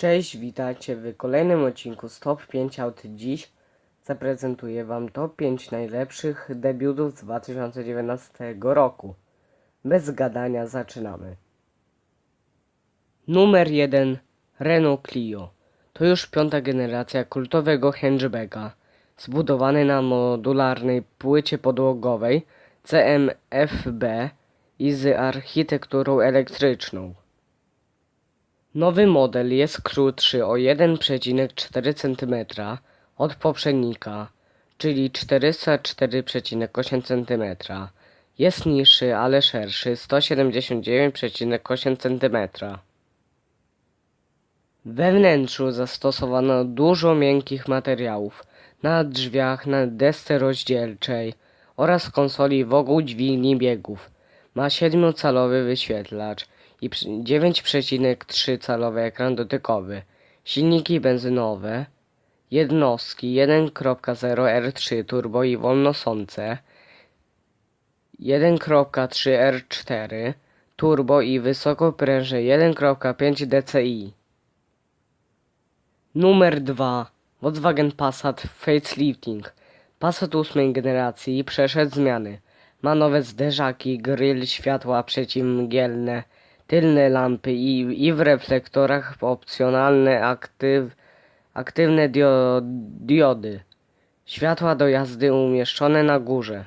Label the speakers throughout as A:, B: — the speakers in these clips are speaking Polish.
A: Cześć, witajcie w kolejnym odcinku z Top 5 Aut. Dziś zaprezentuję Wam top 5 najlepszych debiutów z 2019 roku. Bez gadania zaczynamy. Numer 1 Renault Clio. To już piąta generacja kultowego hatchbacka, zbudowany na modularnej płycie podłogowej CMFB i z architekturą elektryczną. Nowy model jest krótszy o 1,4 cm od poprzednika, czyli 404,8 cm. Jest niższy, ale szerszy 179,8 cm. We wnętrzu zastosowano dużo miękkich materiałów na drzwiach, na desce rozdzielczej oraz konsoli wokół dźwigni biegów. Ma 7-calowy wyświetlacz i przy- 9,3 calowy ekran dotykowy. Silniki benzynowe, jednostki 1.0 R3 turbo i wolnosące, 1.3 R4 turbo i wysokoprężne 1.5 DCI. Numer 2 Volkswagen Passat Facelifting. Passat ósmej generacji przeszedł zmiany. Ma nowe zderzaki, grill, światła przeciwmgielne, tylne lampy i, i w reflektorach opcjonalne aktyw, aktywne dio, diody. Światła do jazdy umieszczone na górze.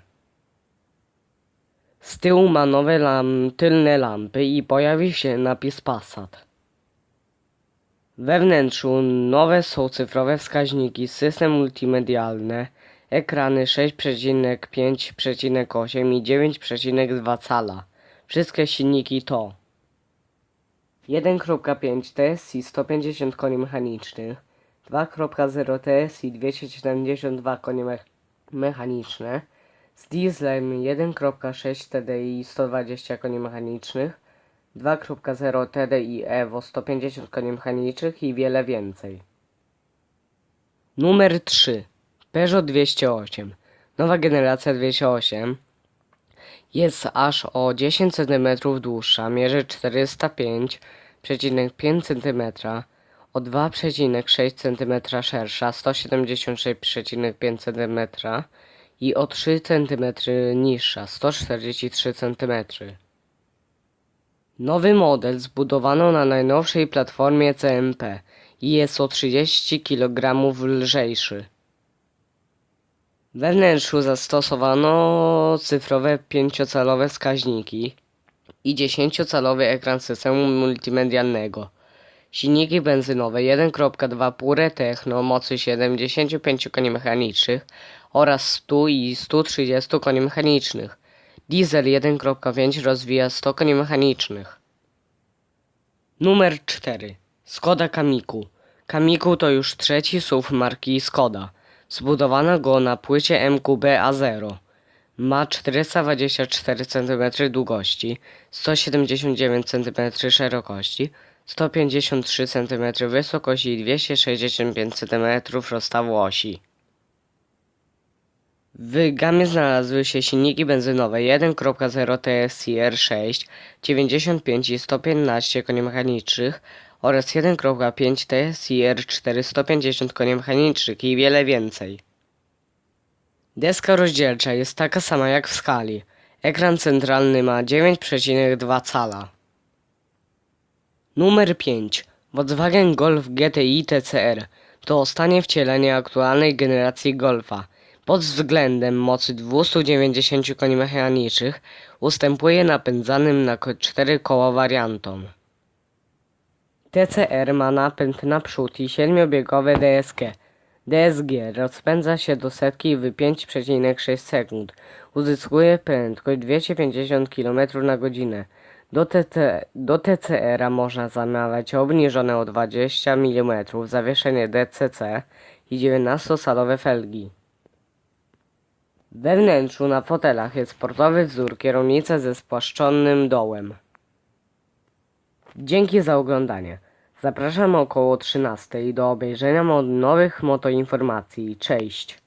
A: Z tyłu ma nowe lam, tylne lampy i pojawi się napis Passat. We wnętrzu nowe są cyfrowe wskaźniki, system multimedialny, ekrany 6,5,8 i 9,2 cala. Wszystkie silniki to 1.5 TSI 150 koni mechanicznych, 2.0 TSI 272 konie me- mechaniczne, z dieslem 1.6 TDI 120 koni mechanicznych, 2.0 TDI Evo 150 koni mechanicznych i wiele więcej. Numer 3. Peugeot 208. Nowa generacja 208 jest aż o 10 cm dłuższa, mierzy 405,5 cm, o 2,6 cm szersza, 176,5 cm i o 3 cm niższa, 143 cm. Nowy model zbudowano na najnowszej platformie CMP i jest o 30 kg lżejszy. We wnętrzu zastosowano cyfrowe 5-calowe wskaźniki i 10-calowy ekran systemu multimedialnego. Silniki benzynowe 1.2 Pure Techno mocy 75 koni mechanicznych oraz 100 i 130 koni mechanicznych. Diesel 1.5 rozwija 100 koni mechanicznych. Numer 4. Skoda Kamiku. Kamiku to już trzeci SUV marki Skoda. Zbudowano go na płycie MQB A0. Ma 424 cm długości, 179 cm szerokości, 153 cm wysokości i 265 cm rozstawu osi. W gamie znalazły się silniki benzynowe 1.0 TSI R6, 95 i 115 koni mechanicznych oraz 1.5 TSI R4 150 koni mechanicznych i wiele więcej. Deska rozdzielcza jest taka sama jak w skali. Ekran centralny ma 9,2 cala. Numer 5. Volkswagen Golf GTI TCR to ostatnie wcielenie aktualnej generacji Golfa. Pod względem mocy 290 koni mechanicznych ustępuje napędzanym na 4 koła wariantom. TCR ma napęd naprzód i 7-biegowe DSG. DSG rozpędza się do setki w 5,6 sekund. Uzyskuje prędkość 250 km na godzinę. Do, TT, do TCR-a można zamawiać obniżone o 20 mm zawieszenie DCC i 19-salowe felgi. We wnętrzu na fotelach jest sportowy wzór kierownicy ze spłaszczonym dołem. Dzięki za oglądanie. Zapraszam około 13 do obejrzenia nowych motoinformacji. Cześć!